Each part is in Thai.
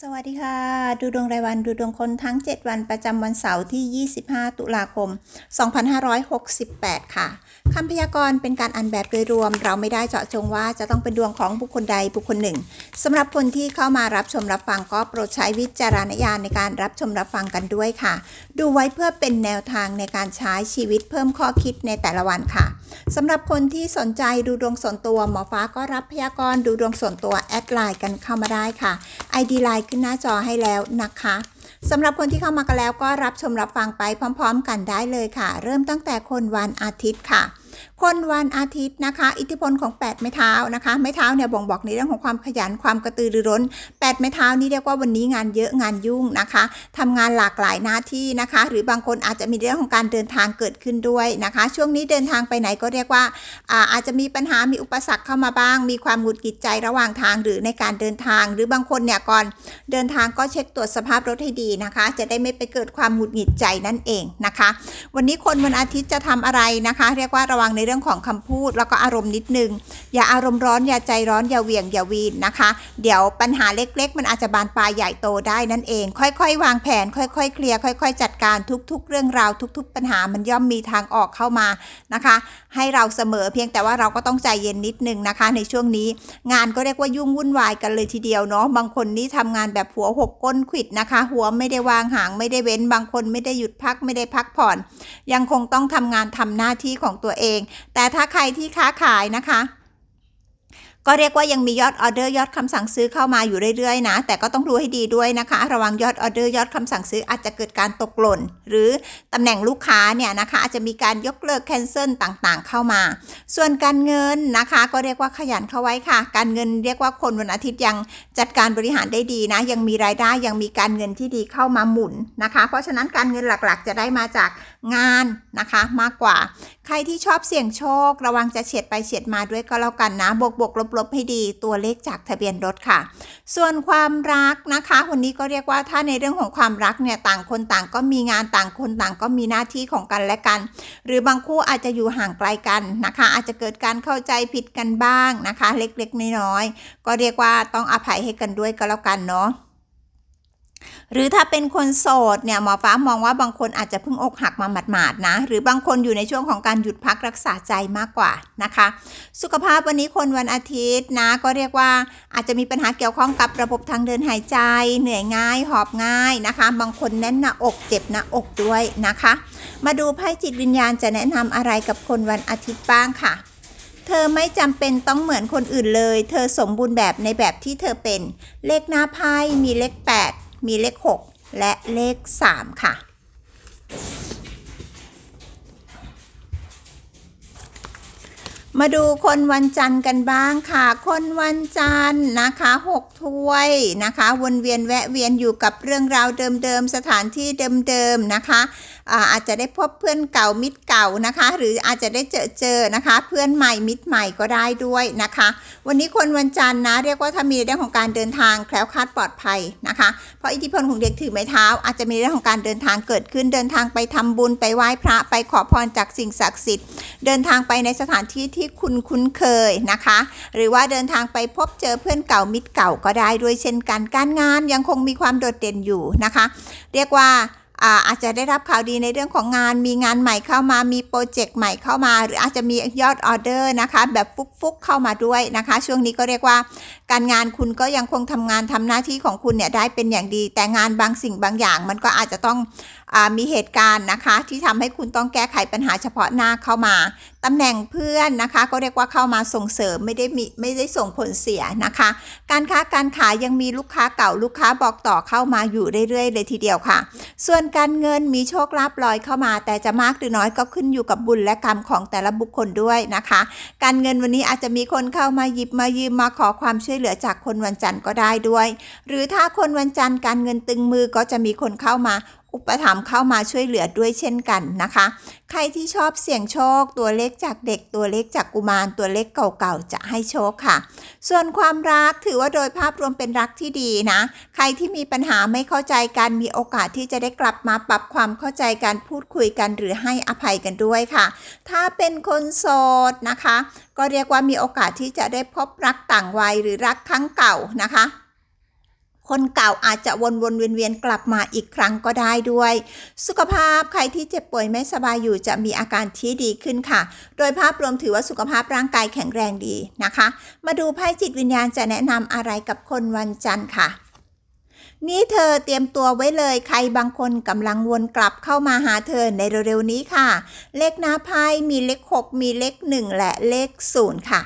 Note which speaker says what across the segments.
Speaker 1: สวัสดีค่ะ ดูดวงรายวันดูดวงคนทั้ง 7 วันประจำวันเสาร์ที่ 25 ตุลาคม 2568 ค่ะคำพยากรณ์เป็นการอ่านแบบโดยรวม เราไม่ได้เจาะจงว่าจะต้องเป็นดวงของบุคคลใดบุคคลหนึ่งสำหรับคนที่เข้ามารับชมรับฟังก็โปรดใช้วิจารณญาณในการรับชมรับฟังกันด้วยค่ะ ดูไว้เพื่อเป็นแนวทางในการใช้ชีวิตเพิ่มข้อคิดในแต่ละวันค่ะสำหรับคนที่สนใจดูดวงส่วนตัวหมอฟ้าก็รับพยากรณ์ดูดวงส่วนตัวแอดไลน์กันเข้ามาได้ค่ะ ID ไลน์ขึ้นหน้าจอให้แล้วนะคะสำหรับคนที่เข้ามากันแล้วก็รับชมรับฟังไปพร้อม ๆ กันได้เลยค่ะ เริ่มตั้งแต่คนวันอาทิตย์ค่ะ คนวันอาทิตย์นะคะ อิทธิพลของ 8 ไม้เท้านะคะ ไม้เท้าเนี่ยบ่งบอกในเรื่องของความขยันความกระตือรือร้น 8 ไม้เท้านี่เรียกว่าวันนี้งานเยอะงานยุ่งนะคะทำงานหลากหลายหน้าที่นะคะ หรือบางคนอาจจะมีเรื่องของการเดินทางเกิดขึ้นด้วยนะคะ ช่วงนี้เดินทางไปไหนก็เรียกว่าอาอาจจะมีปัญหามีอุปสรรคเข้ามาบ้าง มีความหงุดหงิดใจระหว่างทางหรือในการเดินทาง หรือบางคนเนี่ยก่อนเดินทางก็เช็คตรวจสภาพรถให้ดีนะคะ จะได้ไม่ไปเกิดความหงุดหงิดใจนั่นเองนะคะ วันนี้คนวันอาทิตย์จะทำอะไรนะคะ เรียกว่าระวังในเรื่องของคำพูด แล้วก็อารมณ์นิดนึง อย่าอารมณ์ร้อนอย่าใจร้อนอย่าเหวี่ยงอย่าวีนนะคะ เดี๋ยวปัญหาเล็ก ๆ มันอาจจะบานปลายใหญ่โตได้นั่นเอง ค่อย ๆ วางแผน ค่อย ๆ เคลียร์ค่อย ๆ จัดการทุก ๆ เรื่องราวทุก ๆ ปัญหามันย่อมมีทางออกเข้ามานะคะ ให้เราเสมอเพียงแต่ว่าเราก็ต้องใจเย็นนิดนึงนะคะ ในช่วงนี้งานก็เรียกว่ายุ่งวุ่นวายกันเลยทีเดียวเนาะบางคนนี่ทำงานแบบหัวหกก้นขวิดนะคะ หัวไม่ได้วางหางไม่ได้เว้น บางคนไม่ได้หยุดพักไม่ได้พักผ่อน ยังคงต้องทำงานทำหน้าที่ของตัวเองแต่ถ้าใครที่ค้าขายนะคะ ก็เรียกว่ายังมียอดออเดอร์ยอดคำสั่งซื้อเข้ามาอยู่เรื่อยๆนะแต่ก็ต้องดูให้ดีด้วยนะคะ ระวังยอดออเดอร์ยอดคำสั่งซื้ออาจจะเกิดการตกหล่น หรือตำแหน่งลูกค้าเนี่ยนะคะอาจจะมีการยกเลิกแคนเซิลต่างๆ เข้ามา ส่วนการเงินนะคะ ก็เรียกว่าขยันเข้าไว้ค่ะ การเงินเรียกว่าคนวันอาทิตย์ยังจัดการบริหารได้ดีนะ ยังมีรายได้ยังมีการเงินที่ดีเข้ามาหมุนนะคะ เพราะฉะนั้นการเงินหลักๆ จะได้มาจากงานนะคะมากกว่า ใครที่ชอบเสี่ยงโชค ระวังจะเฉียดไปเฉียดมาด้วยก็แล้วกันนะ บวกบวกลบลบให้ดี ตัวเลขจากทะเบียนรถค่ะ ส่วนความรักนะคะ วันนี้ก็เรียกว่าถ้าในเรื่องของความรักเนี่ยต่างคนต่างก็มีงานต่างคนต่างก็มีหน้าที่ของกันและกัน หรือบางคู่อาจจะอยู่ห่างไกลกันนะคะ อาจจะเกิดการเข้าใจผิดกันบ้างนะคะ เล็กๆน้อยๆก็เรียกว่าต้องอภัยให้กันด้วยก็แล้วกันเนาะ หรือถ้าเป็นคนโสดเนี่ยหมอฟ้ามองว่าบางคนอาจจะเพิ่งอกหักมาหมาดๆนะ หรือบางคนอยู่ในช่วงของการหยุดพักรักษาใจมากกว่านะคะ สุขภาพวันนี้คนวันอาทิตย์นะ ก็เรียกว่าอาจจะมีปัญหาเกี่ยวข้องกับระบบทางเดินหายใจ เหนื่อยง่าย หอบง่ายนะคะ บางคนแน่นหน้าอกเจ็บหน้าอกด้วยนะคะ มาดูไพ่จิตวิญญาณจะแนะนำอะไรกับคนวันอาทิตย์บ้างค่ะเธอไม่จำเป็นต้องเหมือนคนอื่นเลย เธอสมบูรณ์แบบในแบบที่เธอเป็น เลขหน้าไพ่มีเลข 8 มีเลข 6 และเลข 3 ค่ะ มาดูคนวันจันทร์กันบ้างค่ะ คนวันจันทร์นะคะ 6 ถ้วยนะคะ วนเวียนแวะเวียนอยู่กับเรื่องราวเดิมๆ สถานที่เดิมๆ นะคะ อาจจะได้พบเพื่อนเก่ามิตรเก่านะคะ หรืออาจจะได้เจอเจอนะคะ เพื่อนใหม่มิตรใหม่ก็ได้ด้วยนะคะ วันนี้คนวันจันทร์นะ เรียกว่าถ้ามีเรื่องของการเดินทางแคล้วคลาดปลอดภัยนะคะ เพราะอิทธิพลของเด็กถือไม้เท้า อาจจะมีเรื่องของการเดินทางเกิดขึ้นเดินทางไปทำบุญไปไหว้พระไปขอพรจากสิ่งศักดิ์สิทธิ์ เดินทางไปในสถานที่ที่คุณคุ้นเคยนะคะ หรือว่าเดินทางไปพบเจอเพื่อนเก่ามิตรเก่าก็ได้ด้วยเช่นกันการงานยังคงมีความโดดเด่นอยู่นะคะ เรียกว่า อาจจะได้รับข่าวดีในเรื่องของงาน มีงานใหม่เข้ามา มีโปรเจกต์ใหม่เข้ามา หรืออาจจะมียอดออเดอร์นะคะ แบบฟุกๆเข้ามาด้วยนะคะ ช่วงนี้ก็เรียกว่า การงานคุณก็ยังคงทำงานทำหน้าที่ของคุณเนี่ยได้เป็นอย่างดี แต่งานบางสิ่งบางอย่าง มันก็อาจจะต้องมีเหตุการณ์นะคะ ที่ทำให้คุณต้องแก้ไขปัญหาเฉพาะหน้าเข้ามาตำแหน่งเพื่อนนะคะ ก็เรียกว่าเข้ามาส่งเสริมไม่ได้มีไม่ได้ส่งผลเสียนะคะ การค้าการขายยังมีลูกค้าเก่าลูกค้าบอกต่อเข้ามาอยู่เรื่อยๆ เลยทีเดียวค่ะ ส่วนการเงินมีโชคลาภลอยเข้ามา แต่จะมากหรือน้อยก็ขึ้นอยู่กับบุญและกรรมของแต่ละบุคคลด้วยนะคะ การเงินวันนี้อาจจะมีคนเข้ามาหยิบมายืมมาขอความช่วยเหลือจากคนวันจันทร์ก็ได้ด้วย หรือถ้าคนวันจันทร์การเงินตึงมือก็จะมีคนเข้ามา อุปถัมภ์เข้ามาช่วยเหลือด้วยเช่นกันนะคะ ใครที่ชอบเสี่ยงโชค ตัวเลขจากเด็กตัวเลขจากกุมารตัวเลขเก่าๆจะให้โชคค่ะ ส่วนความรักถือว่าโดยภาพรวมเป็นรักที่ดีนะ ใครที่มีปัญหาไม่เข้าใจกันมีโอกาสที่จะได้กลับมาปรับความเข้าใจกันพูดคุยกันหรือให้อภัยกันด้วยค่ะ ถ้าเป็นคนโสดนะคะ ก็เรียกว่ามีโอกาสที่จะได้พบรักต่างวัยหรือรักครั้งเก่านะคะ คนเก่าอาจจะวนวนเวียนเวียนกลับมาอีกครั้งก็ได้ด้วย สุขภาพใครที่เจ็บป่วยไม่สบายอยู่จะมีอาการที่ดีขึ้นค่ะ โดยภาพรวมถือว่าสุขภาพร่างกายแข็งแรงดีนะคะ มาดูไพ่จิตวิญญาณจะแนะนำอะไรกับคนวันจันทร์ค่ะนี่เธอเตรียมตัวไว้เลยใครบางคนกำลังวนกลับเข้ามาหาเธอในเร็วๆนี้ค่ะ เลขหน้าไพ่มีเลข 6 มีเลข 1 และเลข 0 ค่ะ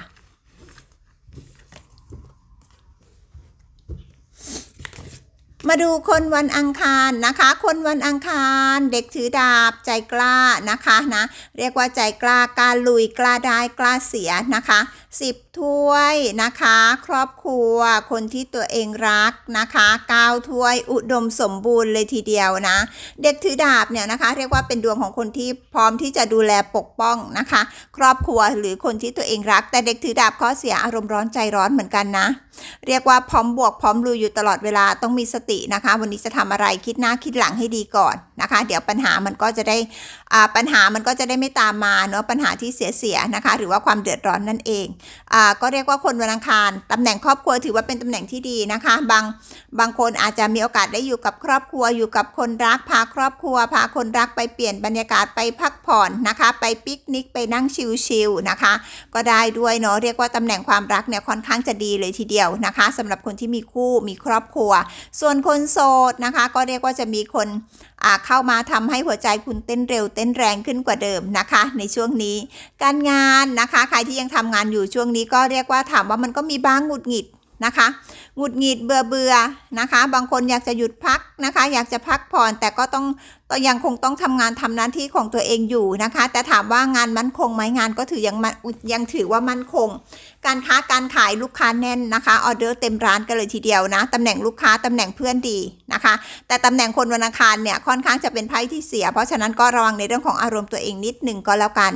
Speaker 1: มาดูคนวันอังคารนะคะ คนวันอังคารเด็กถือดาบใจกล้านะคะนะ เรียกว่าใจกล้ากล้าลุยกล้าได้กล้าเสียนะคะ สิบถ้วยนะคะ ครอบครัวคนที่ตัวเองรักนะคะเก้าถ้วยอุดมสมบูรณ์เลยทีเดียวนะ เด็กถือดาบเนี่ยนะคะ เรียกว่าเป็นดวงของคนที่พร้อมที่จะดูแลปกป้องนะคะ ครอบครัวหรือคนที่ตัวเองรัก แต่เด็กถือดาบข้อเสียอารมณ์ร้อนใจร้อนเหมือนกันนะ เรียกว่าพร้อมบวกพร้อมลุยอยู่ตลอดเวลาต้องมีสตินะคะ วันนี้จะทำอะไรคิดหน้าคิดหลังให้ดีก่อนนะคะ เดี๋ยวปัญหามันก็จะได้อ่าปัญหามันก็จะได้ไม่ตามมาเนาะปัญหาที่เสียๆนะคะ หรือว่าความเดือดร้อนนั่นเองอ่าก็เรียกว่าคนวันอังคารตำแหน่งครอบครัวถือว่าเป็นตำแหน่งที่ดีนะคะ บางบางคนอาจจะมีโอกาสได้อยู่กับครอบครัวอยู่กับคนรักพาครอบครัว พาคนรักไปเปลี่ยนบรรยากาศไปพักผ่อนนะคะ ไปปิกนิกไปนั่งชิลๆนะคะ ก็ได้ด้วยเนาะเรียกว่าตำแหน่งความรักเนี่ยค่อนข้างจะดีเลยทีเดียวนะคะสำหรับคนที่มีคู่มีครอบครัว ส่วนคนโสดนะคะ ก็เรียกว่าจะมีคนเข้ามาทำให้หัวใจคุณเต้นเร็วเต้นแรงขึ้นกว่าเดิมนะคะ ในช่วงนี้ การงานนะคะ ใครที่ยังทำงานอยู่ช่วงนี้ก็เรียกว่าถามว่ามันก็มีบ้างหงุดหงิดนะคะหงุดหงิดเบื่อเบื่อนะคะ บางคนอยากจะหยุดพักนะคะ อยากจะพักผ่อนแต่ก็ต้องต้องยังคงต้องทำงานทำหน้าที่ของตัวเองอยู่นะคะ แต่ถามว่างานมั่นคงไหมงานก็ถือยังมันยังถือว่ามั่นคง การค้าการขายลูกค้าแน่นนะคะออเดอร์เต็มร้านกันเลยทีเดียวนะตำแหน่งลูกค้าตำแหน่งเพื่อนดีนะคะ แต่ตำแหน่งคนวันอังคารเนี่ยค่อนข้างจะเป็นไพ่ที่เสีย เพราะฉะนั้นก็ระวังในเรื่องของอารมณ์ตัวเองนิดหนึ่งก็แล้วกัน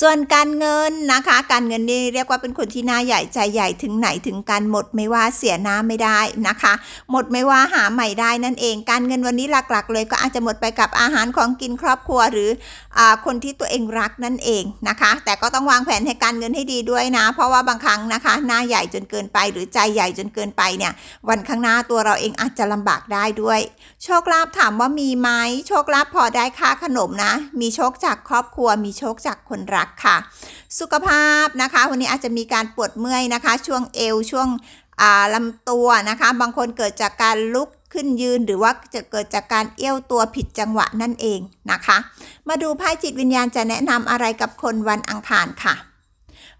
Speaker 1: ส่วนการเงินนะคะ การเงินนี่เรียกว่าเป็นคนที่หน้าใหญ่ใจใหญ่ถึงไหนถึงการหมดไม่ว่าเสียหน้าไม่ได้นะคะ หมดไม่ว่าหาใหม่ได้นั่นเอง การเงินวันนี้หลักๆ เลยก็อาจจะหมดไปกับอาหารของกินครอบครัวหรืออคนที่ตัวเองรักนั่นเองนะคะ แต่ก็ต้องวางแผนให้การเงินให้ดีด้วยนะ เพราะว่าบางครั้งนะคะหน้าใหญ่จนเกินไป หรือใจใหญ่จนเกินไปเนี่ยวันข้างหน้าตัวเราเองอาจจะลำบากได้ด้วย โชคลาภถามว่ามีไหมโชคลาภพอได้ค่าขนมนะ มีโชคจากครอบครัว มีโชคจากคนรักค่ะ สุขภาพนะคะ วันนี้อาจจะมีการปวดเมื่อยนะคะ ช่วงเอวช่วงลำตัวนะคะ บางคนเกิดจากการลุกขึ้นยืนหรือว่าจะเกิดจากการเอี้ยวตัวผิดจังหวะนั่นเองนะคะ มาดูไพ่จิตวิญญาณจะแนะนำอะไรกับคนวันอังคารค่ะ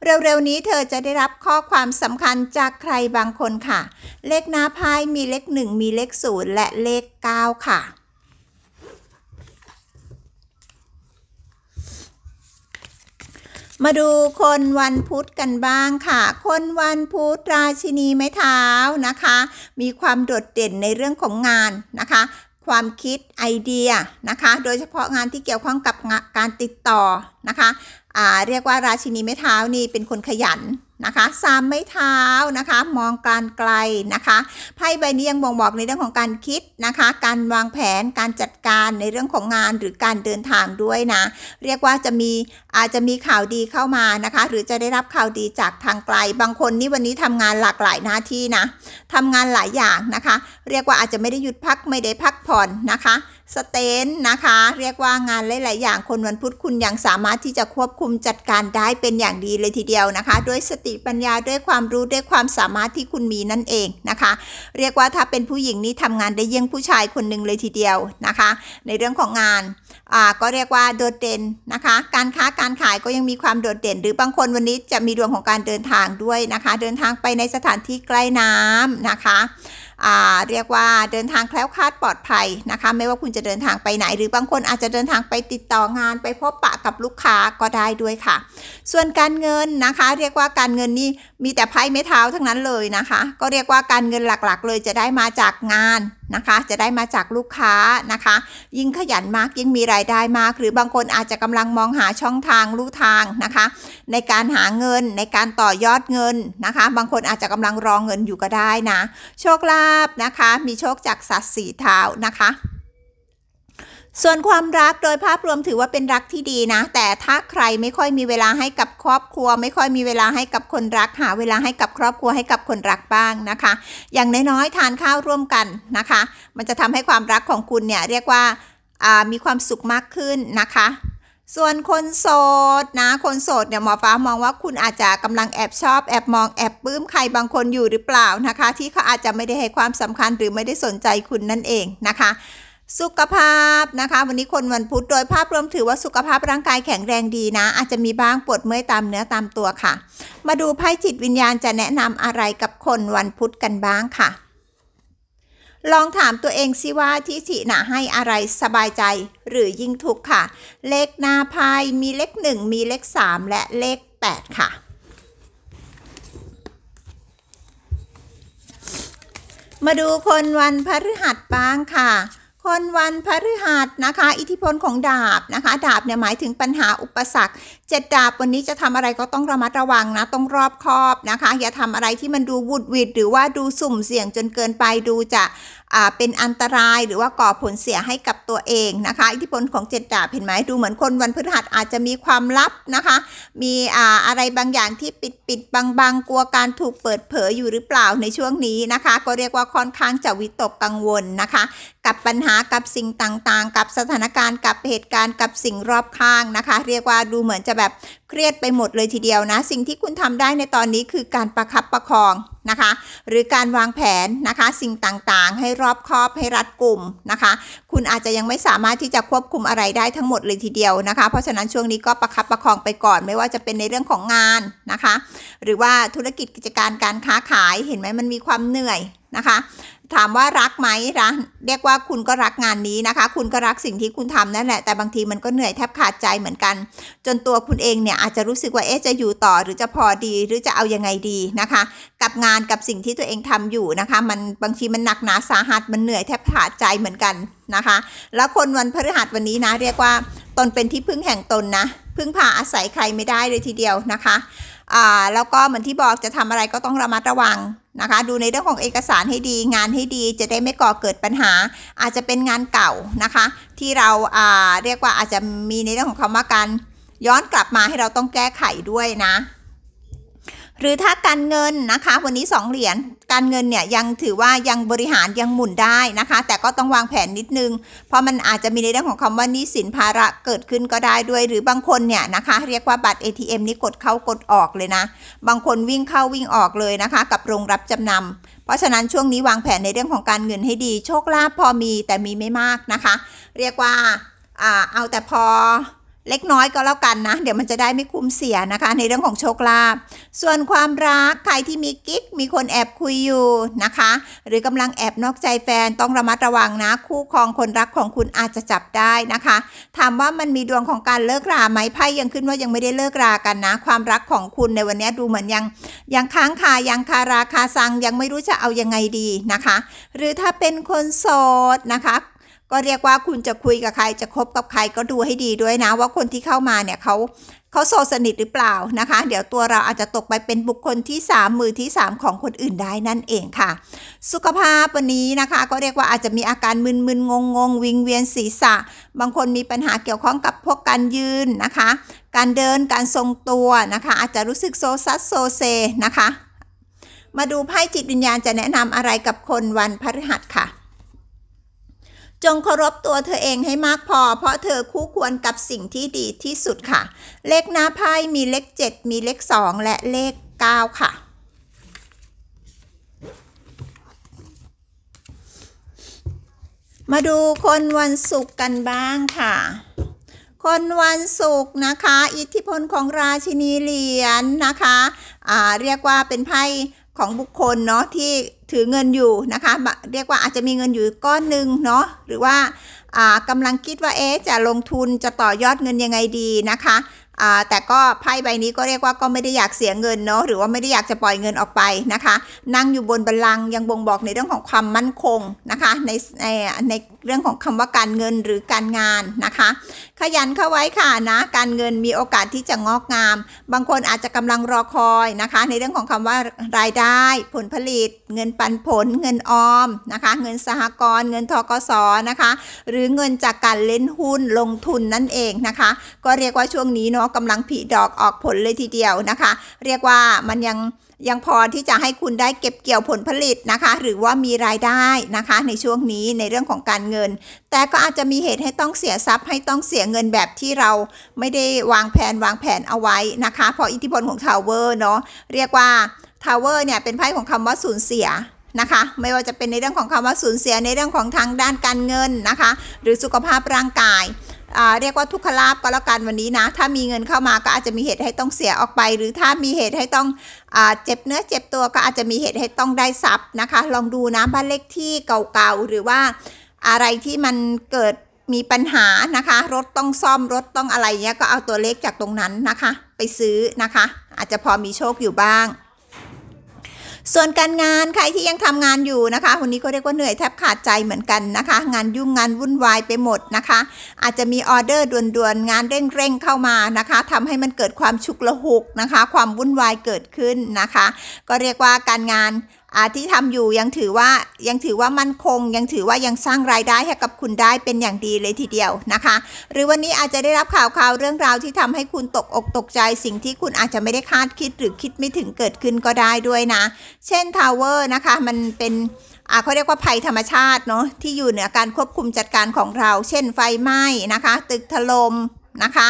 Speaker 1: เร็วๆนี้เธอจะได้รับข้อความสำคัญจากใครบางคนค่ะ เลขหน้าไพ่มีเลขหนึ่งมีเลขศูนย์และเลขเก้าค่ะ มาดูคนวันพุธกันบ้างค่ะ คนวันพุธราชินีไม้เท้านะคะ มีความโดดเด่นในเรื่องของงานนะคะ ความคิดไอเดียนะคะ โดยเฉพาะงานที่เกี่ยวข้องกับการติดต่อนะคะเรียกว่าราชินีไม้เท้านี่เป็นคนขยัน นะคะสามไม้เท้านะคะ มองการไกลนะคะไพ่ใบนี้ยังบ่งบอกในเรื่องของการคิดนะคะ การวางแผนการจัดการในเรื่องของงานหรือการเดินทางด้วยนะ เรียกว่าจะมีอาจจะมีข่าวดีเข้ามานะคะ หรือจะได้รับข่าวดีจากทางไกล บางคนนี่วันนี้ทำงานหลากหลายหน้าที่นะทำงานหลายอย่างนะคะ เรียกว่าอาจจะไม่ได้หยุดพักไม่ได้พักผ่อนนะคะสเตนนะคะ เรียกว่างานหลาย ๆ อย่างคนวันพุธคุณยังสามารถที่จะควบคุมจัดการได้เป็นอย่างดีเลยทีเดียวนะคะ ด้วยสติปัญญาด้วยความรู้ด้วยความสามารถที่คุณมีนั่นเองนะคะ เรียกว่าถ้าเป็นผู้หญิงนี่ทำงานได้เยี่ยงผู้ชายคนหนึ่งเลยทีเดียวนะคะ ในเรื่องของงานอ่าก็เรียกว่าโดดเด่นนะคะ การค้าการขายก็ยังมีความโดดเด่น หรือบางคนวันนี้จะมีดวงของการเดินทางด้วยนะคะ เดินทางไปในสถานที่ใกล้น้ำนะคะ เรียกว่าเดินทางแคล้วคลาดปลอดภัยนะคะ ไม่ว่าคุณจะเดินทางไปไหน หรือบางคนอาจจะเดินทางไปติดต่องานไปพบปะกับลูกค้าก็ได้ด้วยค่ะ ส่วนการเงินนะคะ เรียกว่าการเงินนี่มีแต่ไพ่ไม้เท้าทั้งนั้นเลยนะคะ ก็เรียกว่าการเงินหลักๆ เลยจะได้มาจากงาน นะคะ จะได้มาจากลูกค้านะคะ ยิ่งขยันมากยิ่งมีรายได้มาก หรือบางคนอาจจะกำลังมองหาช่องทางลู่ทางนะคะ ในการหาเงินในการต่อยอดเงินนะคะ บางคนอาจจะกำลังรองเงินอยู่ก็ได้นะ โชคลาภนะคะ มีโชคจากสัตว์สีเท้านะคะ ส่วนความรักโดยภาพรวมถือว่าเป็นรักที่ดีนะ แต่ถ้าใครไม่ค่อยมีเวลาให้กับครอบครัว ไม่ค่อยมีเวลาให้กับคนรัก หาเวลาให้กับครอบครัวให้กับคนรักบ้างนะคะ อย่างน้อยๆทานข้าวร่วมกันนะคะ มันจะทำให้ความรักของคุณเนี่ยเรียกว่าามีความสุขมากขึ้นนะคะส่วนคนโสดนะ คนโสดเนี่ยหมอฟ้ามองว่าคุณอาจจะกำลังแอบชอบแอบมองแอบปลื้มใครบางคนอยู่หรือเปล่านะคะ ที่เขาอาจจะไม่ได้ให้ความสำคัญหรือไม่ได้สนใจคุณนั่นเองนะคะ สุขภาพนะคะ วันนี้คนวันพุธโดยภาพรวมถือว่าสุขภาพร่างกายแข็งแรงดีนะ อาจจะมีบ้างปวดเมื่อยตามเนื้อตามตัวค่ะ มาดูไพ่จิตวิญญาณจะแนะนำอะไรกับคนวันพุธกันบ้างค่ะ ลองถามตัวเองสิว่าที่สินะให้อะไรสบายใจหรือยิ่งทุกข์ค่ะ เลขหน้าไพ่มีเลขหนึ่งมีเลขสามและเลขแปดค่ะมาดูคนวันพฤหัสบ้างค่ะ คนวันพฤหัสนะคะ อิทธิพลของดาบนะคะ ดาบเนี่ยหมายถึงปัญหาอุปสรรค เจ็ดดาบวันนี้จะทำอะไรก็ต้องระมัดระวังนะต้องรอบคอบนะคะ อย่าทำอะไรที่มันดูวุดวิดหรือว่าดูสุ่มเสี่ยงจนเกินไปดูจะเป็นอันตรายหรือว่าก่อผลเสียให้กับตัวเองนะคะ อิทธิพลของเจ็ดดาบเห็นไหมดูเหมือนคนวันพฤหัสอาจจะมีความลับนะคะ มีอ่าอะไรบางอย่างที่ปิดปิดบังบังกลัวการถูกเปิดเผยอยู่หรือเปล่าในช่วงนี้นะคะ ก็เรียกว่าค่อนข้างจะวิตกกังวลนะคะ กับปัญหากับสิ่งต่างๆ กับสถานการณ์กับเหตุการณ์กับสิ่งรอบข้างนะคะ เรียกว่าดูเหมือนจะแบบเครียดไปหมดเลยทีเดียวนะ สิ่งที่คุณทำได้ในตอนนี้คือการประคับประคองนะคะ หรือการวางแผนนะคะ สิ่งต่างๆ ให้รอบคอบให้รัดกลุ่มนะคะ คุณอาจจะยังไม่สามารถที่จะควบคุมอะไรได้ทั้งหมดเลยทีเดียวนะคะ เพราะฉะนั้นช่วงนี้ก็ประคับประคองไปก่อนไม่ว่าจะเป็นในเรื่องของงานนะคะ หรือว่าธุรกิจกิจการการค้าขายเห็นไหมมันมีความเหนื่อยนะคะ ถามว่ารักไหมรักเรียกว่าคุณก็รักงานนี้นะคะ คุณก็รักสิ่งที่คุณทำนั่นแหละ แต่บางทีมันก็เหนื่อยแทบขาดใจเหมือนกัน จนตัวคุณเองเนี่ยอาจจะรู้สึกว่าเอ๊ะจะอยู่ต่อหรือจะพอดีหรือจะเอายังไงดีนะคะ กับงานกับสิ่งที่ตัวเองทำอยู่นะคะ มันบางทีมันหนักหนาสาหัสมันเหนื่อยแทบขาดใจเหมือนกันนะคะ แล้วคนวันพฤหัสวันนี้นะ เรียกว่าตนเป็นที่พึ่งแห่งตนนะพึ่งพาอาศัยใครไม่ได้เลยทีเดียวนะคะ อ่าแล้วก็เหมือนที่บอกจะทำอะไรก็ต้องระมัดระวังนะคะ ดูในเรื่องของเอกสารให้ดี งานให้ดีจะได้ไม่ก่อเกิดปัญหา อาจจะเป็นงานเก่านะคะ ที่เราอ่าเรียกว่าอาจจะมีในเรื่องของคำว่าการย้อนกลับมาให้เราต้องแก้ไขด้วยนะ หรือถ้าการเงินนะคะ วันนี้ 2 เหรียญการเงินเนี่ยยังถือว่ายังบริหารยังหมุนได้นะคะ แต่ก็ต้องวางแผนนิดนึง เพราะมันอาจจะมีในเรื่องของคำว่านี้สินภาระเกิดขึ้นก็ได้ด้วย หรือบางคนเนี่ยนะคะ เรียกว่าบัตร ATM นี่กดเข้ากดออกเลยนะ บางคนวิ่งเข้าวิ่งออกเลยนะคะ กับโรงรับจำนำเพราะฉะนั้นช่วงนี้วางแผนในเรื่องของการเงินให้ดี โชคลาภพอมีแต่มีไม่มากนะคะ เรียกว่าอ่าเอาแต่พอ เล็กน้อยก็แล้วกันนะ เดี๋ยวมันจะได้ไม่คุ้มเสียนะคะ ในเรื่องของโชคลาภส่วนความรักใครที่มีกิ๊กมีคนแอบคุยอยู่นะคะ หรือกำลังแอบนอกใจแฟนต้องระมัดระวังนะ คู่ครองคนรักของคุณอาจจะจับได้นะคะ ถามว่ามันมีดวงของการเลิกราไหมไพ่ยังขึ้นว่ายังไม่ได้เลิกรากันนะ ความรักของคุณในวันนี้ดูเหมือนยังยังค้างคายังคาราคาซังยังไม่รู้จะเอายังไงดีนะคะ หรือถ้าเป็นคนโสดนะคะ ก็เรียกว่าคุณจะคุยกับใครจะคบกับใครก็ดูให้ดีด้วยนะ ว่าคนที่เข้ามาเนี่ยเขาเขาโสสนิทหรือเปล่านะคะ เดี๋ยวตัวเราอาจจะตกไปเป็นบุคคลที่ 3 มือที่ 3 ของคนอื่นได้นั่นเองค่ะ สุขภาพวันนี้นะคะ ก็เรียกว่าอาจจะมีอาการมึนๆงงๆวิงเวียนศีรษะ บางคนมีปัญหาเกี่ยวข้องกับพวกการยืนนะคะ การเดินการทรงตัวนะคะ อาจจะรู้สึกโซซัสโซเซนะคะ มาดูไพ่จิตวิญญาณจะแนะนำอะไรกับคนวันพฤหัสค่ะ จงเคารพตัวเธอเองให้มากพอ เพราะเธอคู่ควรกับสิ่งที่ดีที่สุดค่ะ เลขหน้าไพ่มีเลข 7 มีเลข 2 และเลข 9 ค่ะ มาดูคนวันศุกร์กันบ้างค่ะคนวันศุกร์นะคะ อิทธิพลของราชินีเหรียญนะคะอ่าเรียกว่าเป็นไพ่ ของบุคคลเนาะที่ถือเงินอยู่นะคะ เรียกว่าอาจจะมีเงินอยู่ก้อนหนึ่งเนาะหรือว่าากำลังคิดว่าเอ๊จะลงทุนจะต่อยอดเงินยังไงดีนะคะแต่ก็ไพ่ใบนี้ก็เรียกว่าก็ไม่ได้อยากเสียเงินเนาะหรือว่าไม่ได้อยากจะปล่อยเงินออกไปนะคะ นั่งอยู่บนบัลลังก์ยังบ่งบอกในเรื่องของความมั่นคงนะคะในในใน เรื่องของคำว่าการเงินหรือการงานนะคะ ขยันเข้าไว้ค่ะนะ การเงินมีโอกาสที่จะงอกงาม บางคนอาจจะกำลังรอคอยนะคะ ในเรื่องของคำว่ารายได้ ผลผลิต เงินปันผล เงินออมนะคะ เงินสหกรณ์เงินทกสนะคะ หรือเงินจากการเล่นหุ้นลงทุนนั่นเองนะคะ ก็เรียกว่าช่วงนี้เนาะกำลังผลิดอกออกผลเลยทีเดียวนะคะ เรียกว่ามันยัง ยังพอที่จะให้คุณได้เก็บเกี่ยวผลผลิตนะคะ หรือว่ามีรายได้นะคะ ในช่วงนี้ในเรื่องของการเงิน แต่ก็อาจจะมีเหตุให้ต้องเสียทรัพย์ให้ต้องเสียเงินแบบที่เราไม่ได้วางแผนวางแผนเอาไว้นะคะเพราะอิทธิพลของทาวเวอร์เนาะเรียกว่าทาวเวอร์เนี่ยเป็นไพ่ของคำว่าสูญเสียนะคะ ไม่ว่าจะเป็นในเรื่องของคำว่าสูญเสียในเรื่องของทางด้านการเงินนะคะ หรือสุขภาพร่างกาย เรียกว่าทุกขลาบก็แล้วกันวันนี้นะ ถ้ามีเงินเข้ามาก็อาจจะมีเหตุให้ต้องเสียออกไป หรือถ้ามีเหตุให้ต้องอเจ็บเนื้อเจ็บตัวก็อาจจะมีเหตุให้ต้องได้ทรัพย์นะคะ ลองดูนะบ้านเลขที่เก่าๆหรือว่าอะไรที่มันเกิดมีปัญหานะคะ รถต้องซ่อมรถต้องอะไรเงี้ยก็เอาตัวเลขจากตรงนั้นนะคะ ไปซื้อนะคะ อาจจะพอมีโชคอยู่บ้าง ส่วนการงานใครที่ยังทำงานอยู่นะคะวันนี้ก็เรียกว่าเหนื่อยแทบขาดใจเหมือนกันนะคะ งานยุ่งงานวุ่นวายไปหมดนะคะ อาจจะมีออเดอร์ด่วนๆงานเร่งๆเข้ามานะคะทำให้มันเกิดความชุกละหุกนะคะ ความวุ่นวายเกิดขึ้นนะคะ ก็เรียกว่าการงาน ที่ทำอยู่ยังถือว่ายังถือว่ามั่นคง ยังถือว่ายังสร้างรายได้ให้กับคุณได้เป็นอย่างดีเลยทีเดียวนะคะ หรือวันนี้อาจจะได้รับข่าวข่าวเรื่องราวที่ทำให้คุณตกอกตกใจสิ่งที่คุณอาจจะไม่ได้คาดคิดหรือคิดไม่ถึงเกิดขึ้นก็ได้ด้วยนะ เช่นทาวเวอร์นะคะมันเป็นเขาเรียกว่าภัยธรรมชาติเนาะที่อยู่เหนือการควบคุมจัดการของเรา เช่นไฟไหม้นะคะ ตึกถล่มนะคะ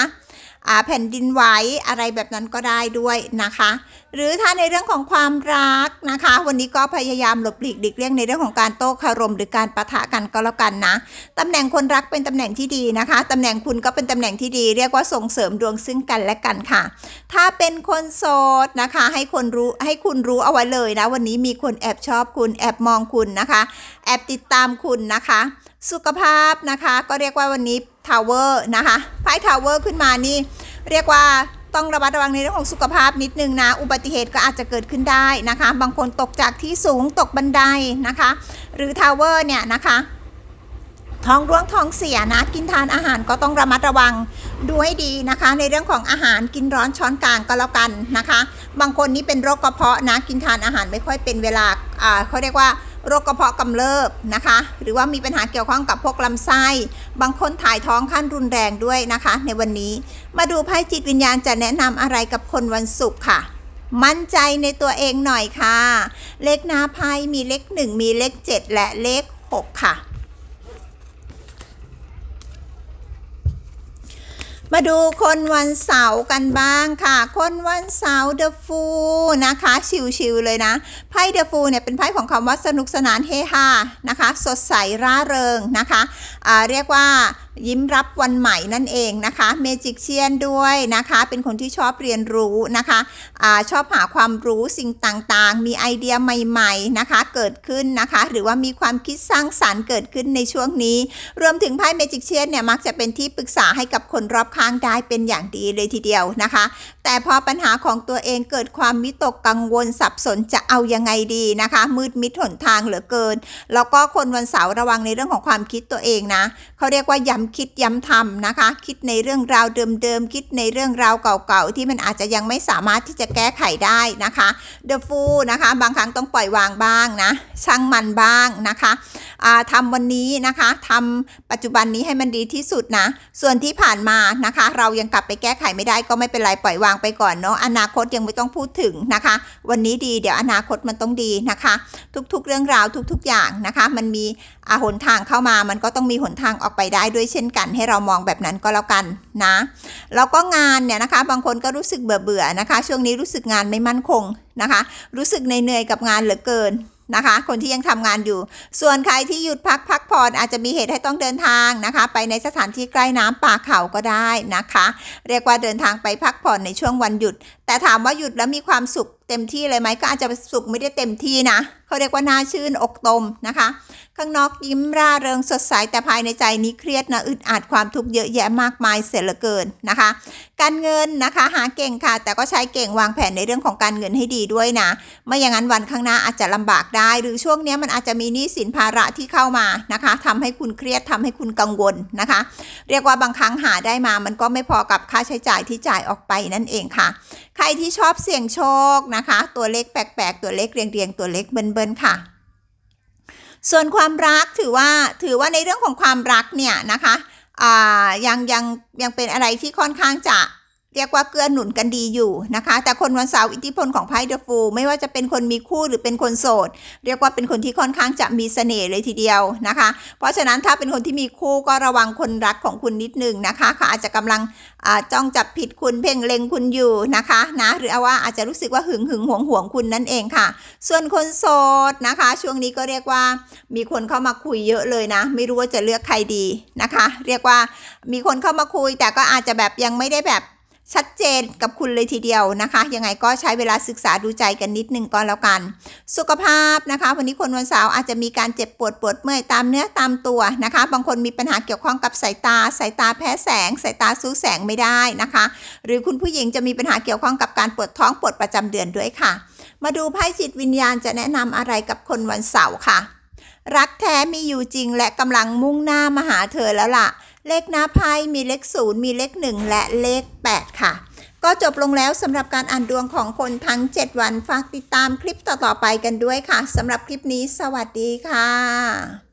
Speaker 1: แผ่นดินไหวอะไรแบบนั้นก็ได้ด้วยนะคะ หรือถ้าในเรื่องของความรักนะคะ วันนี้ก็พยายามหลบหลีกหลีกเลี่ยงในเรื่องของการโต้คารม หรือการประทะกันก็แล้วกันนะตำแหน่งคนรักเป็นตำแหน่งที่ดีนะคะตำแหน่งคุณก็เป็นตำแหน่งที่ดี เรียกว่าส่งเสริมดวงซึ่งกันและกันค่ะ ถ้าเป็นคนโสดนะคะ ให้คนรู้ให้คุณรู้เอาไว้เลยนะ วันนี้มีคนแอบชอบคุณแอบมองคุณนะคะ แอบติดตามคุณนะคะ สุขภาพนะคะก็เรียกว่าวันนี้ทาวเวอร์นะคะไพ่ทาวเวอร์ขึ้นมานี่เรียกว่าต้องระมัดระวังในเรื่องของสุขภาพนิดนึงนะ อุบัติเหตุก็อาจจะเกิดขึ้นได้นะคะ บางคนตกจากที่สูงตกบันไดนะคะ หรือทาวเวอร์เนี่ยนะคะ ท้องร่วงท้องเสียนะ กินทานอาหารก็ต้องระมัดระวังดูให้ดีนะคะ ในเรื่องของอาหารกินร้อนช้อนกลางก็แล้วกันนะคะ บางคนนี่เป็นโรคกระเพาะนะ กินทานอาหารไม่ค่อยเป็นเวลาอ่าเขาเรียกว่า โรคกระเพาะกำเริบนะคะ หรือว่ามีปัญหาเกี่ยวข้องกับพวกลำไส้ บางคนถ่ายท้องขั้นรุนแรงด้วยนะคะ ในวันนี้มาดูไพ่จิตวิญญาณจะแนะนำอะไรกับคนวันศุกร์ค่ะ มั่นใจในตัวเองหน่อยค่ะ เลขหน้าไพ่มีเลขหนึ่งมีเลขเจ็ดและเลขหกค่ะ มาดูคนวันเสาร์กันบ้างค่ะ คนวันเสาร์เดอะฟูนะคะ ชิวๆเลยนะไพ่เดอะฟูเนี่ยเป็นไพ่ของคำว่าสนุกสนานเฮฮานะคะ สดใสร่าเริงนะคะเรียกว่ายิ้มรับวันใหม่นั่นเองนะคะเมจิกเชียนด้วยนะคะ เป็นคนที่ชอบเรียนรู้นะคะอาชอบหาความรู้สิ่งต่างๆ มีไอเดียใหม่ๆนะคะ เกิดขึ้นนะคะ หรือว่ามีความคิดสร้างสารรค์เกิดขึ้นในช่วงนี้ รวมถึงไพ่เมจิกเชียนเนี่ยมักจะเป็นที่ปรึกษาให้กับคนรอบข้างได้เป็นอย่างดีเลยทีเดียวนะคะ แต่พอปัญหาของตัวเองเกิดความวิตกกังวลสับสนจะเอายังไงดีนะคะ มืดมิดหนทางเหลือเกิน แล้วก็คนวันเสาร์ระวังในเรื่องของความคิดตัวเองนะเขาเรียกว่าย้ำคิดย้ำทำนะคะ คิดในเรื่องราวเดิมๆ คิดในเรื่องราวเก่าๆ ที่มันอาจจะยังไม่สามารถที่จะแก้ไขได้นะคะ The Fool นะคะ บางครั้งต้องปล่อยวางบ้างนะช่างมันบ้างนะคะทำวันนี้นะคะทำปัจจุบันนี้ให้มันดีที่สุดนะ ส่วนที่ผ่านมานะคะ เรายังกลับไปแก้ไขไม่ได้ก็ไม่เป็นไรปล่อยวางไปก่อนเนาะอนาคตยังไม่ต้องพูดถึงนะคะ วันนี้ดีเดี๋ยวอนาคตมันต้องดีนะคะ ทุกๆเรื่องราวทุก ๆอย่างนะคะ มันมีอาหนทางเข้ามามันก็ต้องมีหนทางออกไปได้ด้วยเช่นกัน ให้เรามองแบบนั้นก็แล้วกันนะแล้วก็งานเนี่ยนะคะ บางคนก็รู้สึกเบื่อเบื่อๆนะคะ ช่วงนี้รู้สึกงานไม่มั่นคงนะคะ รู้สึกเหนื่อยกับงานเหลือเกินนะคะ คนที่ยังทำงานอยู่ ส่วนใครที่หยุดพักพักผ่อนอาจจะมีเหตุให้ต้องเดินทางนะคะ ไปในสถานที่ใกล้น้ำป่าเขาก็ได้นะคะ เรียกว่าเดินทางไปพักผ่อนในช่วงวันหยุด แต่ถามว่าหยุดแล้วมีความสุข เต็มที่เลยไหมก็อาจจะสุขไม่ได้เต็มที่นะเขาเรียกว่าหน้าชื่นอกตมนะคะ ข้างนอกยิ้มร่าเริงสดใสแต่ภายในใจนี้เครียดนะอึดอัดความทุกข์เยอะแยะมากมายเสียเหลือเกินนะคะ การเงินนะคะหาเก่งค่ะ แต่ก็ใช้เก่งวางแผนในเรื่องของการเงินให้ดีด้วยนะไม่อย่างนั้นวันข้างหน้าอาจจะลำบากได้ หรือช่วงนี้มันอาจจะมีหนี้สินภาระที่เข้ามานะคะทำให้คุณเครียดทำให้คุณกังวลนะคะ เรียกว่าบางครั้งหาได้มามันก็ไม่พอกับค่าใช้จ่ายที่จ่ายออกไปนั่นเองค่ะใครที่ชอบเสี่ยงโชคนะคะ ตัวเลขแปลกๆ ตัวเลขเรียงๆ ตัวเลขเบิ้ลๆค่ะ ส่วนความรักถือว่าถือว่าในเรื่องของความรักเนี่ยนะคะยังยังยังเป็นอะไรที่ค่อนข้างจะ เรียกว่าเกื้อหนุนกันดีอยู่นะคะ แต่คนวันเสาร์อิทธิพลของไพ่เดอะฟูไม่ว่าจะเป็นคนมีคู่หรือเป็นคนโสด เรียกว่าเป็นคนที่ค่อนข้างจะมีเสน่ห์เลยทีเดียวนะคะ เพราะฉะนั้นถ้าเป็นคนที่มีคู่ก็ระวังคนรักของคุณนิดนึงนะคะเขาอาจจะกำลังจ้องจับผิดคุณเพ่งเล็งคุณอยู่นะคะนะหรือเอาว่าอาจจะรู้สึกว่าหึงหึงหวงหวงคุณนั่นเองค่ะ ส่วนคนโสดนะคะ ช่วงนี้ก็เรียกว่ามีคนเข้ามาคุยเยอะเลยนะ ไม่รู้ว่าจะเลือกใครดีนะคะ เรียกว่ามีคนเข้ามาคุยแต่ก็อาจจะแบบยังไม่ได้แบบ ชัดเจนกับคุณเลยทีเดียวนะคะ ยังไงก็ใช้เวลาศึกษาดูใจกันนิดนึงก็แล้วกัน สุขภาพนะคะ วันนี้คนวันเสาร์อาจจะมีการเจ็บปวดปวดเมื่อยตามเนื้อตามตัวนะคะ บางคนมีปัญหาเกี่ยวข้องกับสายตา สายตาแพ้แสง สายตาสู้แสงไม่ได้นะคะ หรือคุณผู้หญิงจะมีปัญหาเกี่ยวข้องกับการปวดท้องปวดประจำเดือนด้วยค่ะ มาดูไพ่จิตวิญญาณจะแนะนำอะไรกับคนวันเสาร์ค่ะ รักแท้มีอยู่จริงและกำลังมุ่งหน้ามาหาเธอแล้วล่ะ เลขหน้าไพ่มีเลขศูนย์มีเลขหนึ่งและเลข 8 ค่ะก็จบลงแล้วสำหรับการอ่านดวงของคนทั้ง 7 วัน ฝากติดตามคลิปต่อ ๆ ไปกันด้วยค่ะสำหรับคลิปนี้สวัสดีค่ะ